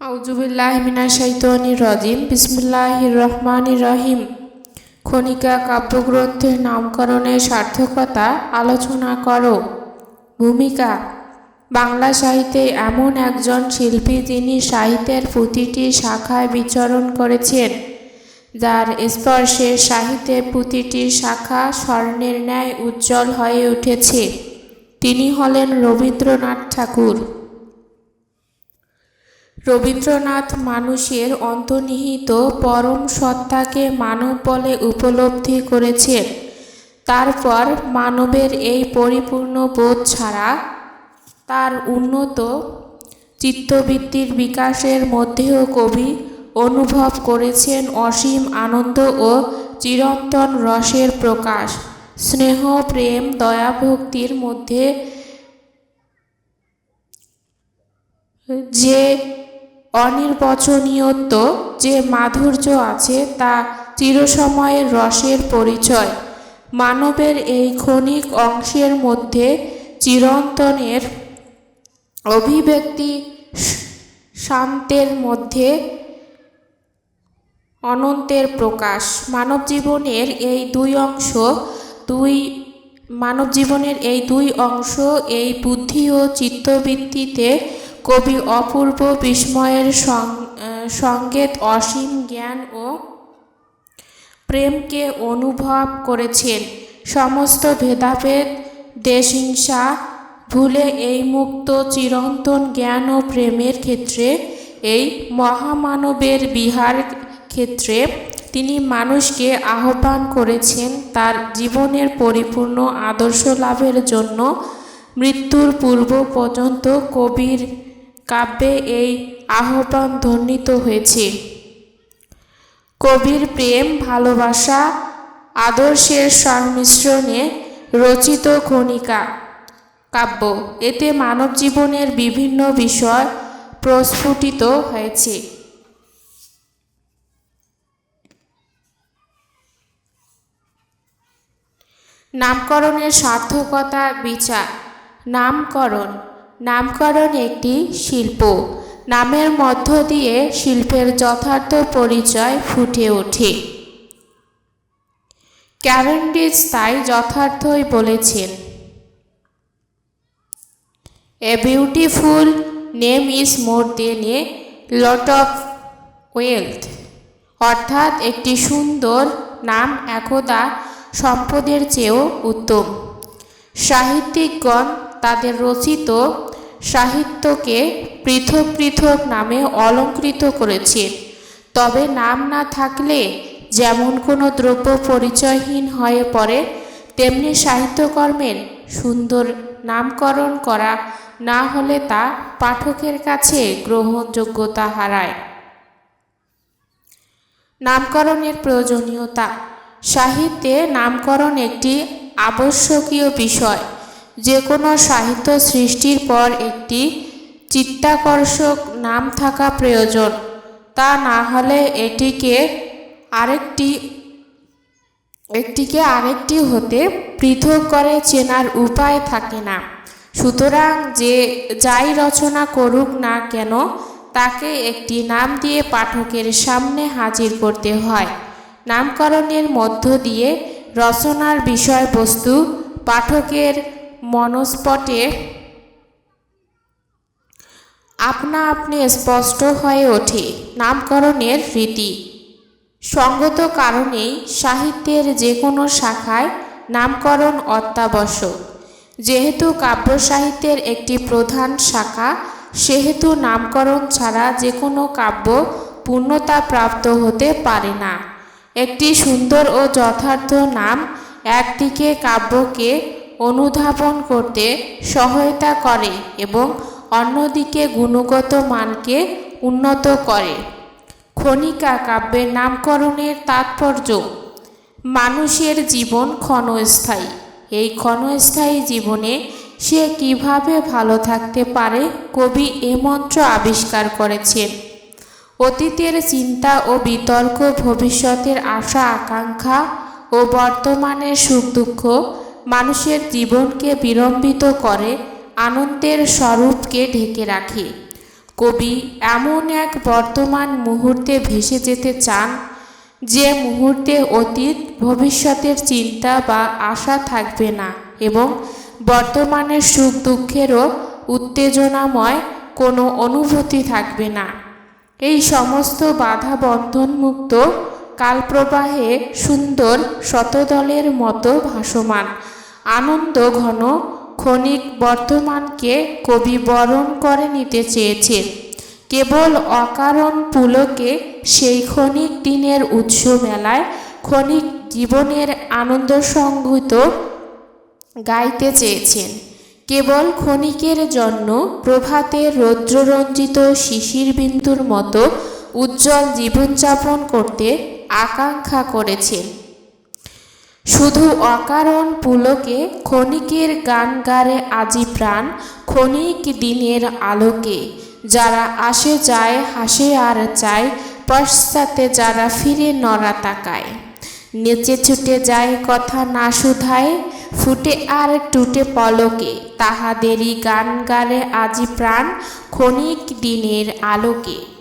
আউজুবিল্লাহমিনা শৈতনির রজিম। বিসমুল্লাহির রহমানির রহিম। খনিকা কাব্যগ্রন্থের নামকরণের সার্থকতা আলোচনা করো। ভূমিকা, বাংলা সাহিত্যে এমন একজন শিল্পী যিনি সাহিত্যের প্রতিটি শাখায় বিচরণ করেছেন, যার স্পর্শে সাহিত্যের প্রতিটি শাখা স্বর্ণের ন্যায় উজ্জ্বল হয়ে উঠেছে। তিনি হলেন রবীন্দ্রনাথ ঠাকুর। রবীন্দ্রনাথ মানুষের অন্তর্নিহিত পরম সত্তাকে মানব বলে উপলব্ধি করেছেন তারপর মানবের এই পরিপূর্ণ বোধ ছাড়া তার উন্নত চিত্তবৃত্তির বিকাশের মধ্যেও কবি অনুভব করেছেন অসীম আনন্দ ও চিরন্তন রসের প্রকাশ। স্নেহ, প্রেম, দয়া ভক্তির মধ্যে যে অনির্বচনীয়ত্ব যে মাধুর্য আছে তা চিরসময়ের রসের পরিচয়। মানবের এই ক্ষণিক অংশের মধ্যে চিরন্তনের অভিব্যক্তি শান্তের মধ্যে অনন্তের প্রকাশ। মানব জীবনের এই দুই অংশ, দুই মানব জীবনের এই দুই অংশ এই বুদ্ধি ও চিত্তবৃত্তিতে কবি অপূর্ব বিস্ময়ের সঙ্গে অসীম জ্ঞান ও প্রেমকে অনুভব করেছেন। সমস্ত ভেদাভেদ, দেশহিংসা, ভুলে এই মুক্ত চিরন্তন জ্ঞান ও প্রেমের ক্ষেত্রে, এই মহামানবের বিহার ক্ষেত্রে তিনি মানুষকে আহ্বান করেছেন তার জীবনের পরিপূর্ণ আদর্শ লাভের জন্য। মৃত্যুর পূর্ব পর্যন্ত কবির কাব্যে এই আহ্বান ধ্বনিত হয়েছে। কবির প্রেম, ভালোবাসা, আদর্শের সংমিশ্রণে রচিত খনিকা। কাব্য, এতে মানব জীবনের বিভিন্ন বিষয় প্রস্ফুটিত হয়েছে। নামকরণের সার্থকতা বিচার। নামকরণ নামকরণ একটি শিল্প। নামের মধ্য দিয়ে শিল্পের যথার্থ পরিচয় ফুটে ওঠে। ক্যাভেন্ডিস তাই যথার্থই বলেছেন। A beautiful name is more than a lot of wealth অর্থাৎ একটি সুন্দর নাম একদা সম্পদের চেয়েও উত্তম। সাহিত্যিকগণ তাদের রচিত সাহিত্যকে পৃথক পৃথক নামে অলঙ্কৃত করেছেন তবে নাম না থাকলে যেমন কোনো দ্রব্য পরিচয়হীন হয়ে পড়ে, তেমনি সাহিত্যকর্মের সুন্দর নামকরণ করা না হলে তা পাঠকের কাছে গ্রহণযোগ্যতা হারায়। নামকরণের প্রয়োজনীয়তা। সাহিত্যে নামকরণ একটি আবশ্যকীয় বিষয়। যে কোনো সাহিত্য সৃষ্টির পর একটি চিত্তাকর্ষক নাম থাকা প্রয়োজন। তা না হলে এটিকে আরেকটি, একটিকে আরেকটি হতে পৃথক করে চেনার উপায় থাকে না। সুতরাং যে যাই রচনা করুক না কেন, তাকে একটি নাম দিয়ে পাঠকের সামনে হাজির করতে হয়। নামকরণের মধ্য দিয়ে রচনার বিষয়বস্তু পাঠকের মনস্পটে আপনা আপনি স্পষ্ট হয়ে ওঠে। নামকরণের রীতি। সঙ্গত কারণেই সাহিত্যের যে কোনো শাখায় নামকরণ অত্যাবশ্যক। যেহেতু কাব্য সাহিত্যের একটি প্রধান শাখা, সেহেতু নামকরণ ছাড়া যে কোনো কাব্য পূর্ণতা প্রাপ্ত হতে পারে না। একটি সুন্দর ও যথার্থ নাম একদিকে কাব্যকে অনুধাবন করতে সহায়তা করে এবং অন্যদিকে গুণগত মানকে উন্নত করে। খনিকা কাব্যের নামকরণের তাৎপর্য, মানুষের জীবন ক্ষণস্থায়ী। এই ক্ষণস্থায়ী জীবনে সে কীভাবে ভালো থাকতে পারে, কবি এ মন্ত্র আবিষ্কার করেছেন। অতীতের চিন্তা ও বিতর্ক, ভবিষ্যতের আশা, আকাঙ্ক্ষা ও বর্তমানের সুখ দুঃখ মানুষের জীবনকে বিলম্বিত করে, আনন্দের স্বরূপকে ঢেকে রাখে। কবি এমন এক বর্তমান মুহূর্তে ভেসে যেতে চান, যে মুহূর্তে অতীত, ভবিষ্যতের চিন্তা বা আশা থাকবে না এবং বর্তমানের সুখ দুঃখেরও উত্তেজনাময় কোনো অনুভূতি থাকবে না। এই সমস্ত বাধা বন্ধনমুক্ত কালপ্রবাহে সুন্দর শতদলের মতো ভাসমান। আনন্দ ঘন ক্ষণিক বর্তমানকে কবি বরণ করে নিতে চেয়েছেন কেবল অকারণ পুলকে সেই ক্ষণিক দিনের উৎস মেলায় ক্ষণিক জীবনের আনন্দ সংগীত গাইতে চেয়েছেন। কেবল ক্ষণিকের জন্য প্রভাতের রৌদ্ররঞ্জিত শিশির বিন্দুর মতো উজ্জ্বল জীবনযাপন করতে আকাঙ্ক্ষা করেছেন। শুধু অকারণ পুলকে ক্ষণিকের গান গারে আজি প্রাণ, ক্ষণিক দিনের আলোকে। যারা আসে যায়, হাসে আর চায়, পশ্চাতে যারা ফিরে নড়া তাকায়। নেচে ছুটে যায়, কথা না শুধায়, ফুটে আর টুটে পলকে। তাহাদেরই গান গারে আজি প্রাণ, ক্ষণিক দিনের আলোকে।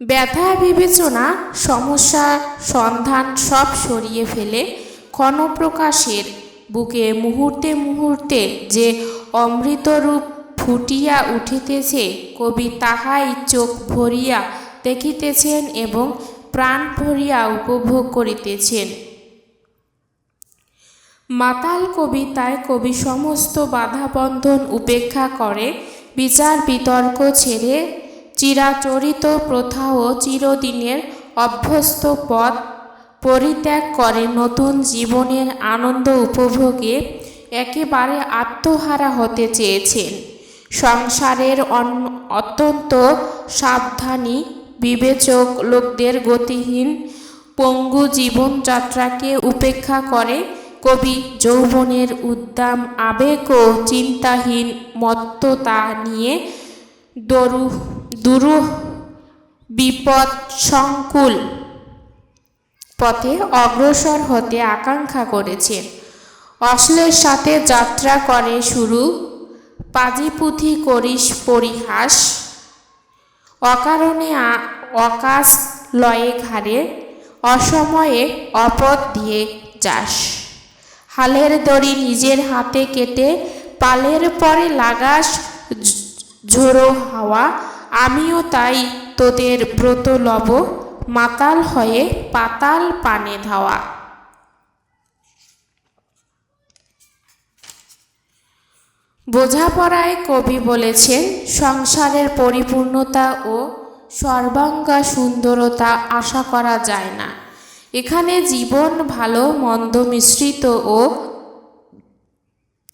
ব্যথা, বিবেচনা, সমস্যা, সন্ধান সব সরিয়ে ফেলে ক্ষণপ্রকাশের বুকে মুহূর্তে মুহূর্তে যে অমৃতরূপ ফুটিয়া উঠিতেছে, কবি তাহাই চোখ ভরিয়া দেখিতেছেন এবং প্রাণ ভরিয়া উপভোগ করিতেছেন। মাতাল কবিতায় কবি সমস্ত বাধাবন্ধন উপেক্ষা করে, বিচার বিতর্ক ছেড়ে চিরাচরিত প্রথা ও চিরদিনের অভ্যস্ত পথ পরিত্যাগ করে নতুন জীবনের আনন্দ উপভোগে একেবারে আত্মহারা হতে চেয়েছেন। সংসারের অত্যন্ত সাবধানী, বিবেচক লোকদের গতিহীন পঙ্গু জীবনযাত্রাকে উপেক্ষা করে কবি যৌবনের উদ্দাম, আবেগ ও চিন্তাহীন মত্ততা নিয়ে দরু দুরূহ, বিপদ, সংকুল পথে অগ্রসর হতে আকাঙ্ক্ষা করেছে। অশ্লের সাথে যাত্রা করে শুরু। পাজিপুথি করিস পরিহাস। অকারণে অকাশ লয়ে ঘাড়ে, অসময়ে অপদ দিয়ে যাস। হালের দড়ি নিজের হাতে কেটে, পালের পরে লাগাস ঝোড়ো হাওয়া। আমিও তাই তোদের ব্রত লব মাতাল হয়ে পাতাল পানে ধাওয়া। বোঝাপড়ায় কবি বলেছেন, সংসারের পরিপূর্ণতা ও সর্বাঙ্গা সুন্দরতা আশা করা যায় না। এখানে জীবন ভালো, মন্দ মিশ্রিত ও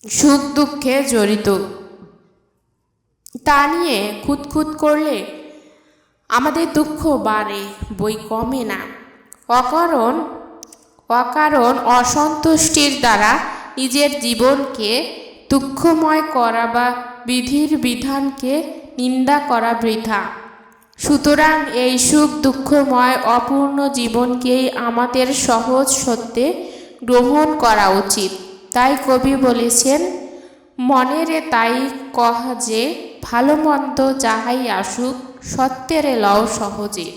সুখ দুঃখে জড়িত। তা নিয়ে খুঁতখুত করলে আমাদের দুঃখ বাড়ে, বই কমে না। অকারণ অকারণ অসন্তুষ্টির দ্বারা নিজের জীবনকে দুঃখময় করা বা বিধির বিধানকে নিন্দা করা বৃথা। সুতরাং এই সুখ দুঃখময় অপূর্ণ জীবনকেই আমাদের সহজ সত্যে গ্রহণ করা উচিত। তাই কবি বলেছেন, মনেরে তাই কহা যে ভালো মন্দ যাহাই আসুক, সত্যের লও সহজে।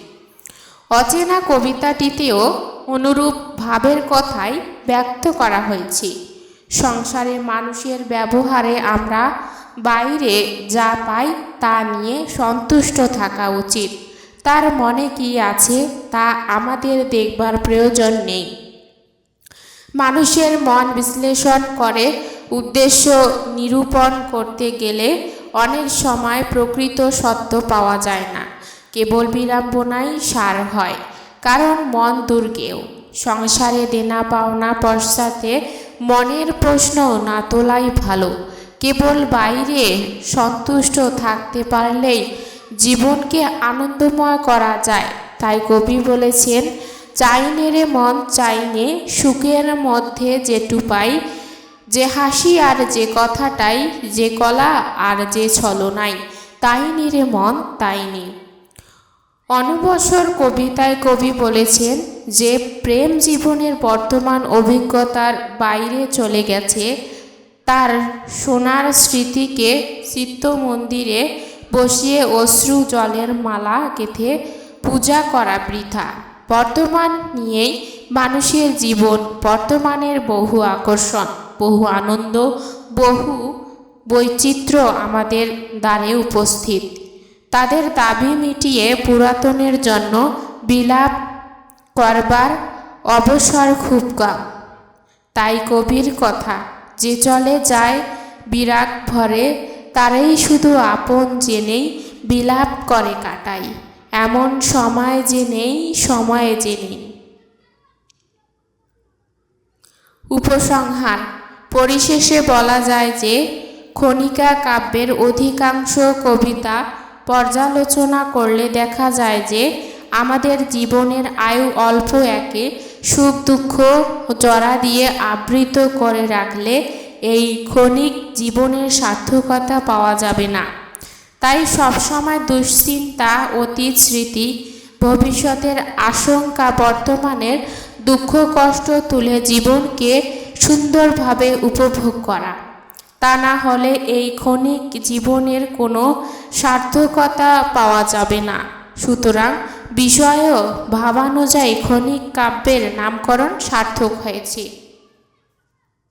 অচেনা কবিতাটিতেও অনুরূপ ভাবের কথাই ব্যক্ত করা হয়েছে। সংসারে মানুষের ব্যবহারে আমরা বাইরে যা পাই তা নিয়ে সন্তুষ্ট থাকা উচিত। তার মনে কি আছে তা আমাদের দেখবার প্রয়োজন নেই। মানুষের মন বিশ্লেষণ করে উদ্দেশ্য নিরূপণ করতে গেলে অনেক সময় প্রকৃত সত্য পাওয়া যায় না। কেবল বিড়ম্বনাই সার হয়। কারণ মন দুর্গেও। সংসারে দেনা পাওনা পশ্চাতে মনের প্রশ্ন না তোলাই ভালো। কেবল বাইরে সন্তুষ্ট থাকতে পারলেই জীবনকে আনন্দময় করা যায়। তাই কবি বলেছেন, চাইনে রে মন, চাইনে সুখের মধ্যে যেটু পাই যে হাসি আর যে কথাটাই, যে কলা আর যে ছলনাই, তাই নিরে মন, তাই নি। অনবসর কবিতায় কবি বলেছেন যে, প্রেম জীবনের বর্তমান অভিজ্ঞতার বাইরে চলে গেছে, তার সোনার স্মৃতিকে চিত্ত মন্দিরে বসিয়ে অশ্রু জলের মালা গেঁথে পূজা করা বৃথা। বর্তমান নিয়েই মানুষের জীবন, বর্তমানের বহু আকর্ষণ। বহু আনন্দ, বহু বৈচিত্র্য আমাদের দ্বারে উপস্থিত। তাদের দাবি মিটিয়ে পুরাতনের জন্য বিলাপ করবার অবসর খুব কম। তাই কবির কথা, যে চলে যায় বিরাগ ভরে, তারাই শুধু আপন জেনেই বিলাপ করে কাটাই। এমন সময় যে নেই সময়ে যে নেই উপসংহার পরিশেষে বলা যায় যে খনিকা কাব্যের অধিকাংশ কবিতা পর্যালোচনা করলে দেখা যায় যে, আমাদের জীবনের আয়ু অল্প একে সুখ দুঃখ জরা দিয়ে আবৃত করে রাখলে এই ক্ষণিক জীবনের সার্থকতা পাওয়া যাবে না। তাই সবসময় দুশ্চিন্তা, অতীত স্মৃতি, ভবিষ্যতের আশঙ্কা, বর্তমানের দুঃখ কষ্ট তুলে জীবনকে সুন্দরভাবে উপভোগ করা। তা না হলে এই ক্ষণিক জীবনের কোনো সার্থকতা পাওয়া যাবে না। সুতরাং বিষয়ও ভাবানুযায়ী ক্ষণিক কাব্যের নামকরণ সার্থক হয়েছে।